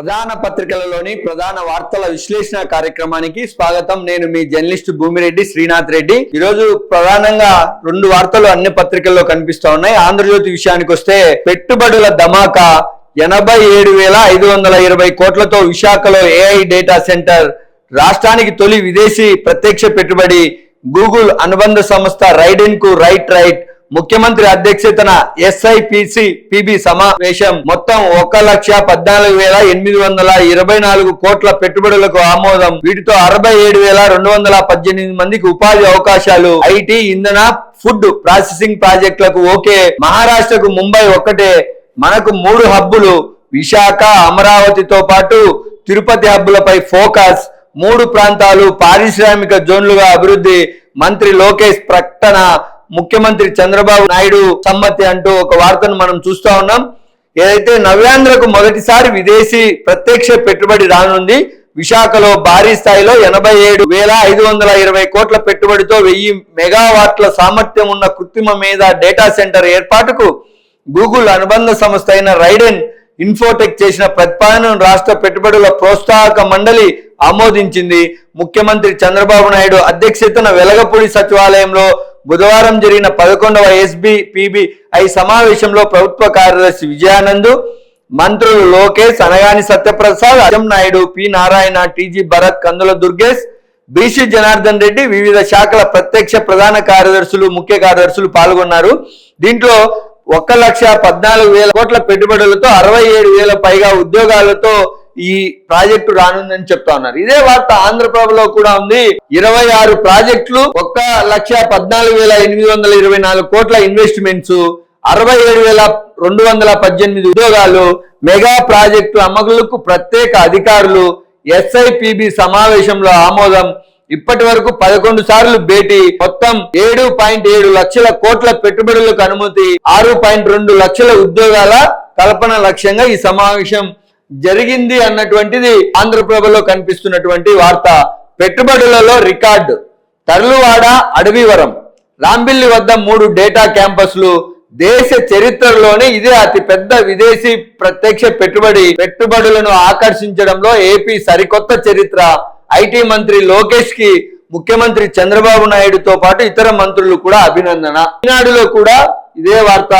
ప్రధాన పత్రికలలోని ప్రధాన వార్తల విశ్లేషణ కార్యక్రమానికి స్వాగతం. నేను మీ జర్నలిస్ట్ భూమిరెడ్డి శ్రీనాథ్ రెడ్డి. ఈరోజు ప్రధానంగా రెండు వార్తలు అన్ని పత్రికల్లో కనిపిస్తా ఉన్నాయి. ఆంధ్రజ్యోతి విషయానికి వస్తే పెట్టుబడుల ధమాకా ఎనభై ఏడు వేల ఐదు వందల ఇరవై కోట్లతో విశాఖలో ఏఐ డేటా సెంటర్ రాష్ట్రానికి తొలి విదేశీ ప్రత్యక్ష పెట్టుబడి గూగుల్ అనుబంధ సంస్థ రైడెన్కు రైట్ రైట్ ముఖ్యమంత్రి అధ్యక్షతన ఎస్ఐపిసి పిబి సమావేశం మొత్తం ఒక లక్ష పద్నాలుగు వేల ఎనిమిది వందల ఇరవై నాలుగు కోట్ల పెట్టుబడులకు ఆమోదం. వీటితో అరవై ఏడు వేల రెండు వందల పద్దెనిమిది మందికి ఉపాధి అవకాశాలు. ఐటీ ఇంధన ఫుడ్ ప్రాసెసింగ్ ప్రాజెక్టులకు ఓకే. మహారాష్ట్రకు ముంబై ఒక్కటే. మనకు మూడు హబ్బులు. విశాఖ అమరావతితో పాటు తిరుపతి హబ్బులపై ఫోకస్. మూడు ప్రాంతాలు పారిశ్రామిక జోన్లుగా అభివృద్ధి. మంత్రి లోకేష్ ప్రకటన. ముఖ్యమంత్రి చంద్రబాబు నాయుడు సమ్మతి అంటూ ఒక వార్తను మనం చూస్తా ఉన్నాం. ఏదైతే నవ్యాంధ్రకు మొదటిసారి విదేశీ ప్రత్యక్ష పెట్టుబడి రానుంది విశాఖలో భారీ స్థాయిలో ఎనభై ఏడు వేల ఐదు వందల ఇరవై కోట్ల పెట్టుబడితో వెయ్యి మెగావాట్ల సామర్థ్యం ఉన్న కృత్రిమ మీద డేటా సెంటర్ ఏర్పాటుకు గూగుల్ అనుబంధ సంస్థ అయిన రైడెన్ ఇన్ఫోటెక్ చేసిన ప్రతిపాదనను రాష్ట్ర పెట్టుబడుల ప్రోత్సాహక మండలి ఆమోదించింది. ముఖ్యమంత్రి చంద్రబాబు నాయుడు అధ్యక్షతన వెలగపూడి సచివాలయంలో బుధవారం జరిగిన పదకొండవ ఎస్బి ఐ సమావేశంలో ప్రభుత్వ కార్యదర్శి విజయానంద్ మంత్రులు Lokesh Anagani Satyaprasad Azam Naidu P Narayana TG Bharat Kandula Durgesh BC Janardhan Reddy వివిధ శాఖల ప్రత్యక్ష ప్రధాన కార్యదర్శులు ముఖ్య కార్యదర్శులు పాల్గొన్నారు. దీంట్లో ఒక లక్ష పద్నాలుగు వేల కోట్ల పెట్టుబడులతో అరవై ఏడు వేల పైగా ఉద్యోగాలతో ఈ ప్రాజెక్టు రానుందని చెప్తా ఉన్నారు. ఇదే వార్త ఆంధ్రప్రభలో కూడా ఉంది. ఇరవై ఆరు ప్రాజెక్టులు ఒక్క లక్ష పద్నాలుగు వేల ఎనిమిది వందల ఇరవై నాలుగు కోట్ల ఇన్వెస్ట్మెంట్స్ అరవై ఏడు వేల రెండు వందల పద్దెనిమిది ఉద్యోగాలు మెగా ప్రాజెక్టు అమలుకు ప్రత్యేక అధికారులు ఎస్ఐపిబి సమావేశంలో ఆమోదం. ఇప్పటి వరకు పదకొండు సార్లు భేటీ. మొత్తం ఏడు పాయింట్ ఏడు లక్షల కోట్ల పెట్టుబడులకు అనుమతి ఆరు పాయింట్ రెండు లక్షల ఉద్యోగాల కల్పన లక్ష్యంగా ఈ సమావేశం జరిగింది అన్నటువంటిది ఆంధ్రప్రభలో కనిపిస్తున్నటువంటి వార్త. పెట్టుబడులలో రికార్డు. తర్లువాడ అడవివరం. రాంబిల్లి వద్ద మూడు డేటా క్యాంపస్లు. దేశ చరిత్రలోనే ఇదే అతి పెద్ద విదేశీ ప్రత్యక్ష పెట్టుబడి. పెట్టుబడులను ఆకర్షించడంలో ఏపీ సరికొత్త చరిత్ర. ఐటీ మంత్రి లోకేష్కి ముఖ్యమంత్రి చంద్రబాబు నాయుడుతో పాటు ఇతర మంత్రులు కూడా అభినందన. ఈనాడులో కూడా ఇదే వార్త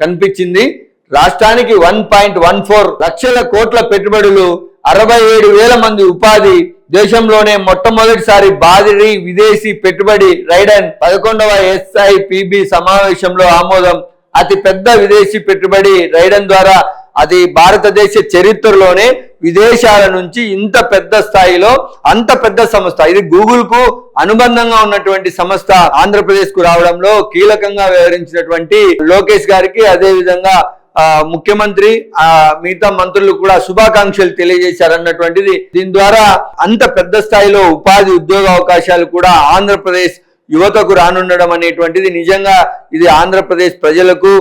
కనిపించింది. రాష్ట్రానికి వన్ పాయింట్ వన్ ఫోర్ లక్షల కోట్ల పెట్టుబడులు అరవై ఏడు వేల మంది ఉపాధి దేశంలోనే మొట్టమొదటిసారి బాదిరి విదేశీ పెట్టుబడి రైడన్ పదకొండవ ఎస్ఐపిబి సమావేశంలో ఆమోదం. అతి పెద్ద విదేశీ పెట్టుబడి రైడన్ ద్వారా అది భారతదేశ చరిత్రలోనే విదేశాల నుంచి ఇంత పెద్ద స్థాయిలో అంత పెద్ద సంస్థ. ఇది గూగుల్కు అనుబంధంగా ఉన్నటువంటి సంస్థ. ఆంధ్రప్రదేశ్కు రావడంలో కీలకంగా వ్యవహరించినటువంటి లోకేష్ గారికి అదే విధంగా ముఖ్యమంత్రి ఆ మిగతా మంత్రులు కూడా శుభాకాంక్షలు తెలియజేశారన్నటువంటిది. దీని ద్వారా అంత పెద్ద స్థాయిలో ఉపాధి ఉద్యోగ అవకాశాలు కూడా ఆంధ్రప్రదేశ్ యువతకు రానుండడం అనేటువంటిది నిజంగా ఇది ఆంధ్రప్రదేశ్ ప్రజలకు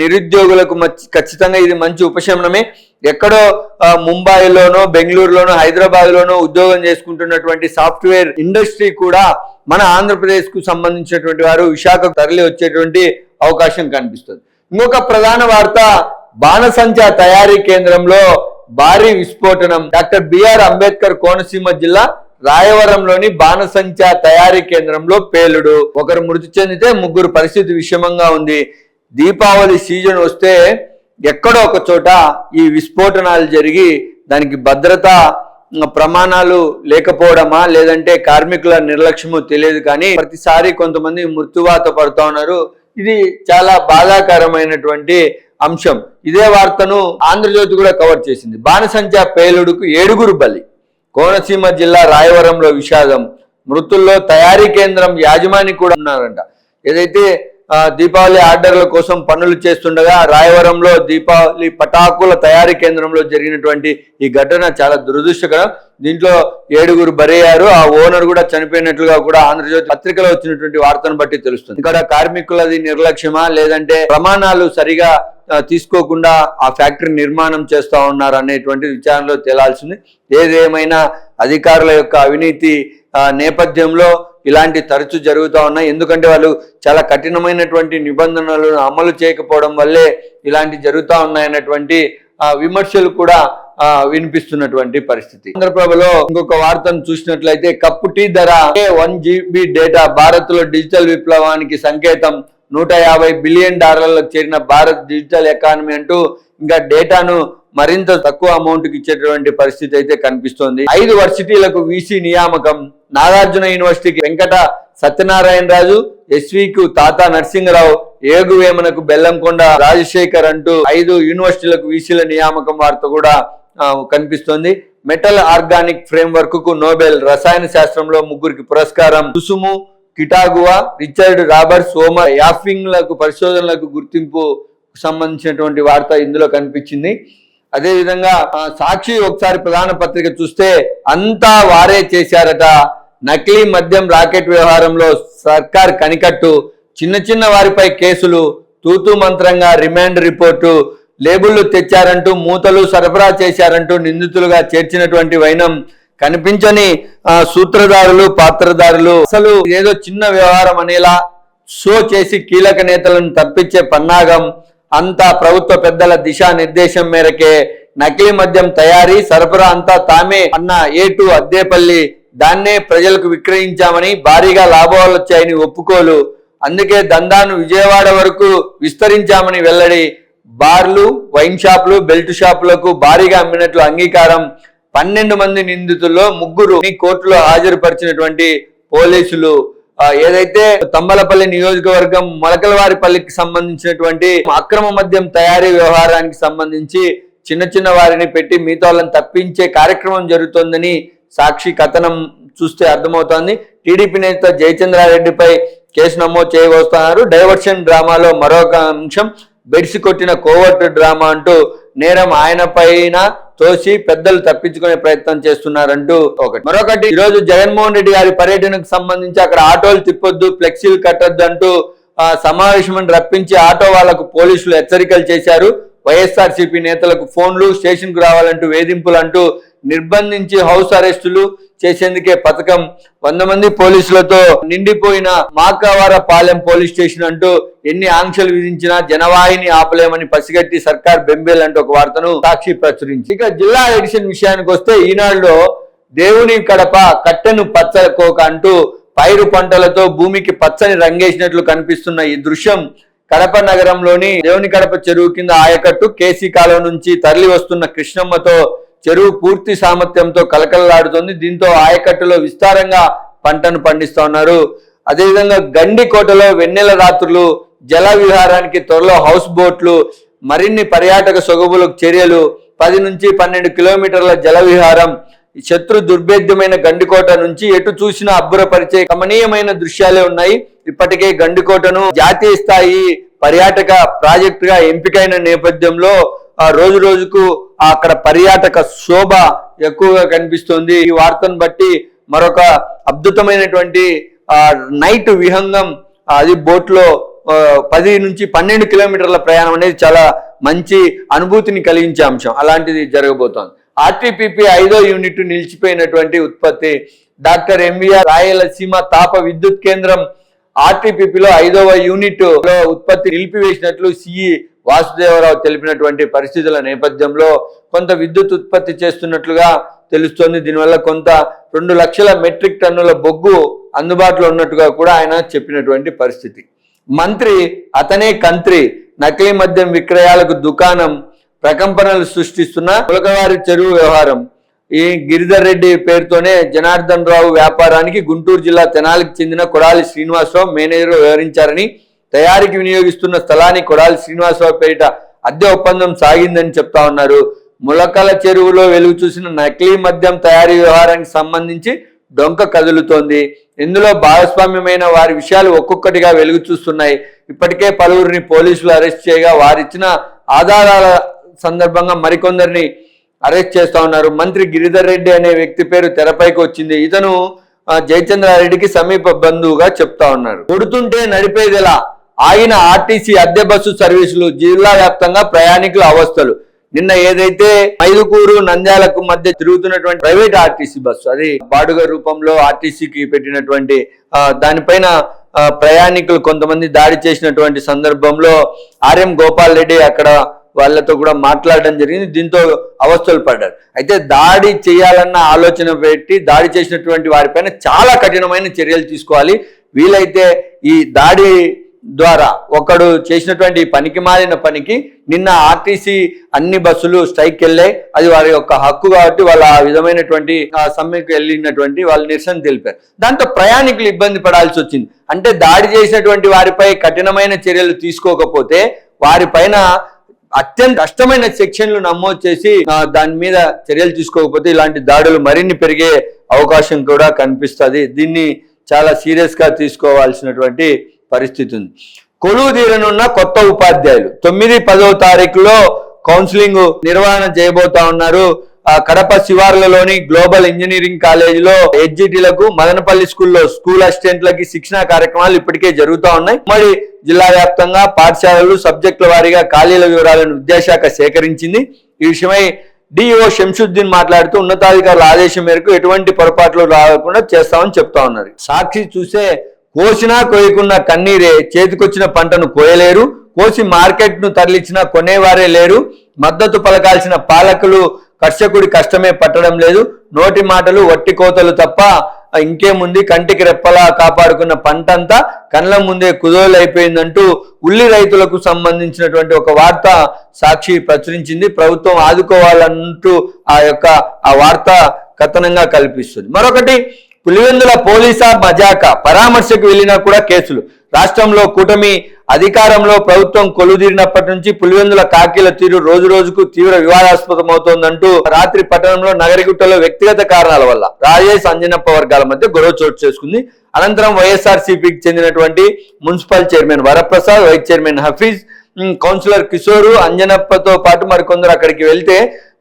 నిరుద్యోగులకు మచ్- ఖచ్చితంగా ఇది మంచి ఉపశమనమే. ఎక్కడో ముంబాయిలోనో ముంబైలోనో బెంగళూరులోనో హైదరాబాద్లోనో ఉద్యోగం చేసుకుంటున్నటువంటి సాఫ్ట్వేర్ ఇండస్ట్రీ కూడా మన ఆంధ్రప్రదేశ్కు సంబంధించినటువంటి వారు విశాఖకు తరలి వచ్చేటువంటి అవకాశం కనిపిస్తుంది. ఇంకొక ప్రధాన వార్త బాణసంచా తయారీ కేంద్రంలో భారీ విస్ఫోటనం. డాక్టర్ బిఆర్ అంబేద్కర్ కోనసీమ జిల్లా రాయవరంలోని బాణసంచా తయారీ కేంద్రంలో పేలుడు. ఒకరు మృతి చెందితే ముగ్గురు పరిస్థితి విషమంగా ఉంది. దీపావళి సీజన్ వస్తే ఎక్కడో ఒక చోట ఈ విస్ఫోటనాలు జరిగి దానికి భద్రత ప్రమాణాలు లేకపోవడమా లేదంటే కార్మికుల నిర్లక్ష్యము తెలియదు కానీ ప్రతిసారి కొంతమంది మృత్యువాత పడుతూ ఉన్నారు. ఇది చాలా బాధాకరమైనటువంటి అంశం. ఇదే వార్తను ఆంధ్రజ్యోతి కూడా కవర్ చేసింది. బాణసంచా పేలుడుకు ఏడుగురు బలి. కోనసీమ జిల్లా రాయవరంలో విషాదం. మృతుల్లో తయారీ కేంద్రం యాజమాని కూడా ఉన్నారంట. ఏదైతే దీపావళి ఆర్డర్ల కోసం పనులు చేస్తుండగా రాయవరంలో దీపావళి పటాకుల తయారీ కేంద్రంలో జరిగినటువంటి ఈ ఘటన చాలా దురదృష్టకరం. దీంట్లో ఏడుగురు బరయ్యారు ఆ ఓనర్ కూడా చనిపోయినట్లుగా కూడా ఆంధ్రజ్యోతి పత్రికలో వచ్చినటువంటి వార్తను బట్టి తెలుస్తుంది. ఇక్కడ కార్మికులది నిర్లక్ష్యమా? లేదంటే ప్రమాణాలు సరిగా తీసుకోకుండా ఆ ఫ్యాక్టరీ నిర్మాణం చేస్తూ ఉన్నారు అనేటువంటి విచారణలో తేలాల్సింది. ఏదేమైనా అధికారుల యొక్క అవినీతి నేపథ్యంలో ఇలాంటి తరచు జరుగుతూ ఉన్నాయి. ఎందుకంటే వాళ్ళు చాలా కఠినమైనటువంటి నిబంధనలను అమలు చేయకపోవడం వల్లే ఇలాంటి జరుగుతూ ఉన్నాయన్నటువంటి విమర్శలు కూడా ఆ, వినిపిస్తున్నటువంటి పరిస్థితి. ఆంధ్రప్రభలో ఇంకొక వార్తను చూసినట్లయితే కప్పు టీ ధర వన్ జీబీ డేటా భారత్లో డిజిటల్ విప్లవానికి సంకేతం. నూట యాభై బిలియన్ డాలర్లకు చేరిన భారత్ డిజిటల్ ఎకానమీ అంటూ ఇంకా డేటాను మరింత తక్కువ అమౌంట్కి ఇచ్చేటువంటి పరిస్థితి అయితే కనిపిస్తోంది. ఐదు వర్సిటీలకు వీసీ నియామకం. నాగార్జున యూనివర్సిటీకి వెంకట సత్యనారాయణ రాజు ఎస్వికు తాత నరసింహరావు ఏగు వేమనకు బెల్లంకొండ రాజశేఖర్ అంటూ ఐదు యూనివర్సిటీలకు వీసీల నియామకం వార్త కూడా కనిపిస్తోంది. మెటల్ ఆర్గానిక్ ఫ్రేమ్వర్క్కు నోబెల్ రసాయన శాస్త్రంలో ముగ్గురికి పురస్కారం. Susumu Kitagawa Richard Roberts Omar యాఫింగ్లకు పరిశోధనలకు గుర్తింపు సంబంధించినటువంటి వార్త ఇందులో కనిపించింది. అదేవిధంగా సాక్షి ఒకసారి ప్రధాన పత్రిక చూస్తే అంతా వారే చేశారట. నకిలీ మద్యం రాకెట్ వ్యవహారంలో సర్కార్ కనికట్టు చిన్న చిన్న వారిపై కేసులు తూతు మంత్రంగా రిమాండ్ రిపోర్టు లేబుళ్ళు తెచ్చారంటూ మూతలు సరఫరా చేశారంటూ నిందితులుగా చేర్చినటువంటి వైనం కనిపించని సూత్రధారులు పాత్రధారులు అసలు ఏదో చిన్న వ్యవహారం అనేలా షో చేసి కీలక నేతలను తప్పించే పన్నాగం అంతా ప్రభుత్వ పెద్దల దిశానిర్దేశం మేరకే నకిలీ మద్యం తయారీ సరఫరా అంతా తామే అన్న ఏటు అద్దేపల్లి దాన్నే ప్రజలకు విక్రయించామని భారీగా లాభాలు వచ్చాయని ఒప్పుకోలు. అందుకే దందాను విజయవాడ వరకు విస్తరించామని వెల్లడి. బార్లు వైన్ షాపులు బెల్ట్ షాపులకు భారీగా అమ్మినట్లు అంగీకారం. పన్నెండు మంది నిందితుల్లో ముగ్గురు కోర్టులో హాజరుపరిచినటువంటి పోలీసులు. ఏదైతే తంబలపల్లి నియోజకవర్గం మొలకలవారిపల్లికి సంబంధించినటువంటి అక్రమ మద్యం తయారీ వ్యవహారానికి సంబంధించి చిన్న చిన్న వారిని పెట్టి మిగతా వాళ్ళని తప్పించే కార్యక్రమం జరుగుతోందని సాక్షి కథనం చూస్తే అర్థమవుతోంది. టీడీపీ నేత జయచంద్రారెడ్డిపై కేసు నమోదు చేయవస్తున్నారు డైవర్షన్ డ్రామాలో మరొక అంశం బెడిసి కొట్టిన కోవర్ట్ డ్రామా అంటూ నేరం ఆయన పైన తోసి పెద్దలు తప్పించుకునే ప్రయత్నం చేస్తున్నారంటూ ఒకటి. మరొకటి ఈ రోజు జగన్మోహన్ రెడ్డి గారి పర్యటనకు సంబంధించి అక్కడ ఆటోలు తిప్పొద్దు ఫ్లెక్సీలు కట్టొద్దు అంటూ సమావేశం రప్పించి ఆటో వాళ్ళకు పోలీసులు హెచ్చరికలు చేశారు. వైఎస్ఆర్సీపీ నేతలకు ఫోన్లు స్టేషన్కు రావాలంటూ వేధింపులు అంటూ నిర్బంధించి హౌస్ అరెస్టులు చేసేందుకే పథకం. వంద మంది పోలీసులతో నిండిపోయిన మాకావార పాలెం పోలీస్ స్టేషన్ అంటూ ఎన్ని ఆంక్షలు విధించినా జనవాహిని ఆపలేమని పసిగట్టి సర్కార్ బెంబేల్ అంటూ ఒక వార్తను సాక్షి ప్రచురించి ఇక జిల్లా ఎడిషన్ విషయానికి వస్తే ఈనాడులో దేవుని కడప కట్టెను పచ్చకోక అంటూ పైరు పంటలతో భూమికి పచ్చని రంగేసినట్లు కనిపిస్తున్న ఈ దృశ్యం కడప నగరంలోని దేవుని కడప చెరువు కింద ఆయకట్టు కేసీ కాలువ నుంచి తరలి వస్తున్న కృష్ణమ్మతో చెరువు పూర్తి సామర్థ్యంతో కలకలలాడుతోంది. దీంతో ఆయకట్టులో విస్తారంగా పంటను పండిస్తూ ఉన్నారు. అదేవిధంగా గండికోటలో వెన్నెల రాత్రులు జల విహారానికి త్వరలో హౌస్ బోట్లు మరిన్ని పర్యాటక సొగబులకు చర్యలు. పది నుంచి పన్నెండు కిలోమీటర్ల జల విహారం. శత్రు దుర్భేద్యమైన గండికోట నుంచి ఎటు చూసినా అబ్బురపరిచే గమనీయమైన దృశ్యాలే ఉన్నాయి. ఇప్పటికే గండికోటను జాతీయ స్థాయి పర్యాటక ప్రాజెక్టుగా ఎంపికైన నేపథ్యంలో ఆ రోజు రోజుకు అక్కడ పర్యాటక శోభ ఎక్కువగా కనిపిస్తుంది. ఈ వార్తను బట్టి మరొక అద్భుతమైనటువంటి ఆ నైట్ విహంగం అది బోట్లో పది నుంచి పన్నెండు కిలోమీటర్ల ప్రయాణం అనేది చాలా మంచి అనుభూతిని కలిగించే అంశం. అలాంటిది జరగబోతోంది. ఆర్టీపీపీ ఐదో యూనిట్ నిలిచిపోయినటువంటి ఉత్పత్తి డాక్టర్ ఎంవిఆర్ రాయలసీమ తాప విద్యుత్ కేంద్రం ఆర్టీపీపీలో ఐదవ యూనిట్లో ఉత్పత్తి నిలిపివేసినట్లు సిఈ వాసుదేవరావు తెలిపినటువంటి పరిస్థితుల నేపథ్యంలో కొంత విద్యుత్ ఉత్పత్తి చేస్తున్నట్లుగా తెలుస్తోంది. దీనివల్ల కొంత రెండు లక్షల మెట్రిక్ టన్నుల బొగ్గు అందుబాటులో ఉన్నట్టుగా కూడా ఆయన చెప్పినటువంటి పరిస్థితి. మంత్రి అతనే కంత్రి నకిలీ మద్యం విక్రయాలకు దుకాణం ప్రకంపనలు సృష్టిస్తున్న పులకవారి చెరువు వ్యవహారం. ఈ గిరిధర్ రెడ్డి పేరుతోనే జనార్దన్ రావు వ్యాపారానికి గుంటూరు జిల్లా తెనాలికి చెందిన కొడాలి శ్రీనివాసరావు మేనేజర్ వ్యవహరించారని తయారీకి వినియోగిస్తున్న స్థలాన్ని కొడాలి శ్రీనివాసరావు పేరిట అద్దె ఒప్పందం సాగిందని చెప్తా ఉన్నారు. ములకల చెరువులో వెలుగు చూసిన నకిలీ మద్యం తయారీ వ్యవహారానికి సంబంధించి డొంక కదులుతోంది. ఇందులో భాగస్వామ్యమైన వారి విషయాలు ఒక్కొక్కటిగా వెలుగు చూస్తున్నాయి. ఇప్పటికే పలువురిని పోలీసులు అరెస్ట్ చేయగా వారిచ్చిన ఆధారాల సందర్భంగా మరికొందరిని అరెస్ట్ చేస్తా ఉన్నారు. మంత్రి గిరిధర్ రెడ్డి అనే వ్యక్తి పేరు తెరపైకి వచ్చింది. ఇతను జయచంద్రారెడ్డికి సమీప బంధువుగా చెప్తా ఉన్నారు. కొడుతుంటే నడిపేది ఎలా ఆగిన ఆర్టీసీ అద్దె బస్సు సర్వీసులు జిల్లా వ్యాప్తంగా ప్రయాణికుల అవస్థలు. నిన్న ఏదైతే మైదుకూరు నంద్యాలకు మధ్య తిరుగుతున్నటువంటి ప్రైవేట్ ఆర్టీసీ బస్సు అది బాడుగ రూపంలో ఆర్టీసీకి పెట్టినటువంటి దానిపైన ప్రయాణికులు కొంతమంది దాడి చేసినటువంటి సందర్భంలో ఆర్ఎం గోపాల్ రెడ్డి అక్కడ వాళ్ళతో కూడా మాట్లాడడం జరిగింది. దీంతో అవస్థలు పడ్డారు. అయితే దాడి చేయాలన్న ఆలోచన పెట్టి దాడి చేసినటువంటి వారిపైన చాలా కఠినమైన చర్యలు తీసుకోవాలి. వీలైతే ఈ దాడి ద్వారా ఒకడు చేసినటువంటి పనికి మారిన పనికి నిన్న ఆర్టీసీ అన్ని బస్సులు స్ట్రైక్ వెళ్ళాయి. అది వారి యొక్క హక్కు కాబట్టి వాళ్ళు ఆ విధమైనటువంటి సమ్మెకు వెళ్ళినటువంటి వాళ్ళు నిరసన తెలిపారు. దాంతో ప్రయాణికులు ఇబ్బంది పడాల్సి వచ్చింది. అంటే దాడి చేసినటువంటి వారిపై కఠినమైన చర్యలు తీసుకోకపోతే వారిపైన అత్యంత కష్టమైన సెక్షన్లు నమోదు చేసి దాని మీద చర్యలు తీసుకోకపోతే ఇలాంటి దాడులు మరిన్ని పెరిగే అవకాశం కూడా కనిపిస్తుంది. దీన్ని చాలా సీరియస్గా తీసుకోవాల్సినటువంటి పరిస్థితి ఉంది. కొలువు తీరనున్న కొత్త ఉపాధ్యాయులు. తొమ్మిది పదవ తారీఖులో కౌన్సిలింగ్ నిర్వహణ చేయబోతా ఉన్నారు. ఆ కడప శివార్లలోని గ్లోబల్ ఇంజనీరింగ్ కాలేజీలో హెచ్జిటీలకు మదనపల్లి స్కూల్లో స్కూల్ అసిస్టెంట్లకి శిక్షణ కార్యక్రమాలు ఇప్పటికే జరుగుతూ ఉన్నాయి. మరి జిల్లా వ్యాప్తంగా పాఠశాలలు సబ్జెక్టుల వారీగా ఖాళీల వివరాలను విద్యాశాఖ సేకరించింది. ఈ విషయమై డిఓ శంషుద్దీన్ మాట్లాడుతూ ఉన్నతాధికారుల ఆదేశం మేరకు ఎటువంటి పొరపాట్లు రాకుండా చేస్తామని చెప్తా ఉన్నారు. సాక్షి చూసే కోసినా కోయకున్న కన్నీరే చేతికొచ్చిన పంటను కోయలేరు కోసి మార్కెట్ను తరలించినా కొనేవారే లేరు మద్దతు పలకాల్సిన పాలకులు కర్షకుడి కష్టమే పట్టడం లేదు నోటి మాటలు వట్టి కోతలు తప్ప ఇంకేముంది? కంటికి రెప్పలా కాపాడుకున్న పంటంతా కళ్ళ ముందే కుదోలైపోయిందంటూ ఉల్లి రైతులకు సంబంధించినటువంటి ఒక వార్త సాక్షి ప్రచురించింది. ప్రభుత్వం ఆదుకోవాలంటూ ఆ యొక్క ఆ వార్త కథనంగా కల్పిస్తుంది. మరొకటి పులివెందుల పోలీసా మజాక పరామర్శకు వెళ్ళినా కూడా కేసులు. రాష్ట్రంలో కూటమి అధికారంలో ప్రభుత్వం కొలుదీరినప్పటి నుంచి పులివెందుల కాకీల తీరు రోజు రోజుకు తీవ్ర వివాదాస్పదమవుతోందంటూ రాత్రి పట్టణంలో నగరిగుట్టలో వ్యక్తిగత కారణాల వల్ల రాజేష్ అంజనప్ప వర్గాల మధ్య గొడవ చోటు చేసుకుంది. అనంతరం వైఎస్ఆర్ సిపికి చెందినటువంటి municipal chairman Varaprasad vice chairman Hafeez councillor Kishore అంజనప్పతో పాటు మరికొందరు అక్కడికి వెళ్తే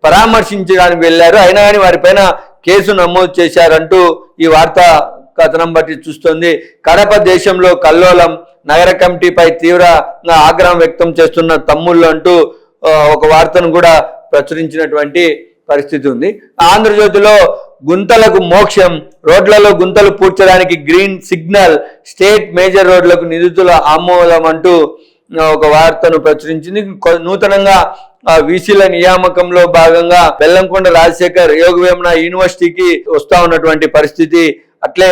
పరామర్శించడానికి వెళ్ళారు. అయినా కానీ వారిపైన కేసు నమోదు చేశారంటూ ఈ వార్త కథనం బట్టి చూస్తుంది. కడప దేశంలో కల్లోలం నగర కమిటీపై తీవ్రంగా ఆగ్రహం వ్యక్తం చేస్తున్న తమ్ముళ్ళు అంటూ ఒక వార్తను కూడా ప్రచురించినటువంటి పరిస్థితి ఉంది. ఆంధ్రజ్యోతిలో గుంతలకు మోక్షం రోడ్లలో గుంతలు పూడ్చడానికి గ్రీన్ సిగ్నల్ స్టేట్ మేజర్ రోడ్లకు నిధుల ఆమోదం అంటూ ఒక వార్తను ప్రచురించింది. నూతనంగా వీసీల నియామకంలో భాగంగా బెల్లంకొండ రాజశేఖర్ యోగవేమన యూనివర్సిటీకి వస్తా ఉన్నటువంటి పరిస్థితి. అట్లే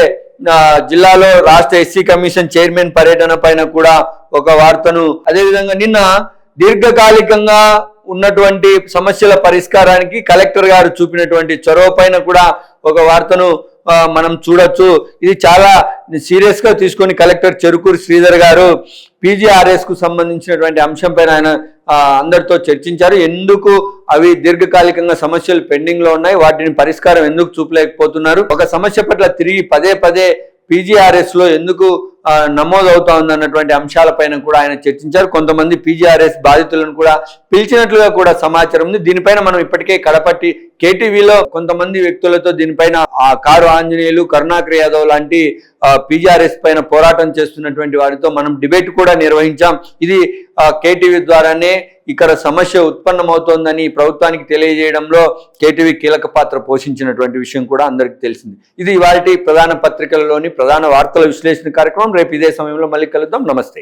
జిల్లాలో రాష్ట్ర ఎస్సీ కమిషన్ చైర్మన్ పర్యటన పైన కూడా ఒక వార్తను అదేవిధంగా నిన్న దీర్ఘకాలికంగా ఉన్నటువంటి సమస్యల పరిష్కారానికి కలెక్టర్ గారు చూపినటువంటి చొరవ పైన కూడా ఒక వార్తను మనం చూడొచ్చు. ఇది చాలా సీరియస్గా తీసుకొని కలెక్టర్ చెరుకూరు శ్రీధర్ గారు పీజీఆర్ఎస్కు సంబంధించినటువంటి అంశం పైన ఆయన అందరితో చర్చించారు. ఎందుకు అవి దీర్ఘకాలికంగా సమస్యలు పెండింగ్లో ఉన్నాయి? వాటిని పరిష్కారం ఎందుకు చూపలేకపోతున్నారు? ఒక సమస్య పట్ల తిరిగి పదే పదే పీజీఆర్ఎస్లో ఎందుకు నమోదు నమోదవుతా ఉందన్నటువంటి అంశాల అంశాలపైన కూడా ఆయన చర్చించారు. కొంతమంది పీజీఆర్ఎస్ బాధితులను కూడా పిలిచినట్లుగా కూడా సమాచారం ఉంది. దీనిపైన మనం ఇప్పటికే కడపట్టి కేటీవీలో కొంతమంది వ్యక్తులతో దీనిపైన ఆ కారు ఆంజనేయులు కరుణాకర్ యాదవ్ లాంటి పీజీఆర్ఎస్ పైన పోరాటం చేస్తున్నటువంటి వారితో మనం డిబేట్ కూడా నిర్వహించాం. ఇది కేటీవీ ద్వారానే ఇక్కడ సమస్య ఉత్పన్నమవుతోందని ప్రభుత్వానికి తెలియజేయడంలో కేటీవీ కీలక పాత్ర పోషించినటువంటి విషయం కూడా అందరికీ తెలిసింది. ఇది ఇవాళ ప్రధాన పత్రికలలోని ప్రధాన వార్తల విశ్లేషణ కార్యక్రమం. రేపు ఇదే సమయంలో మళ్ళీ కలుద్దాం. నమస్తే.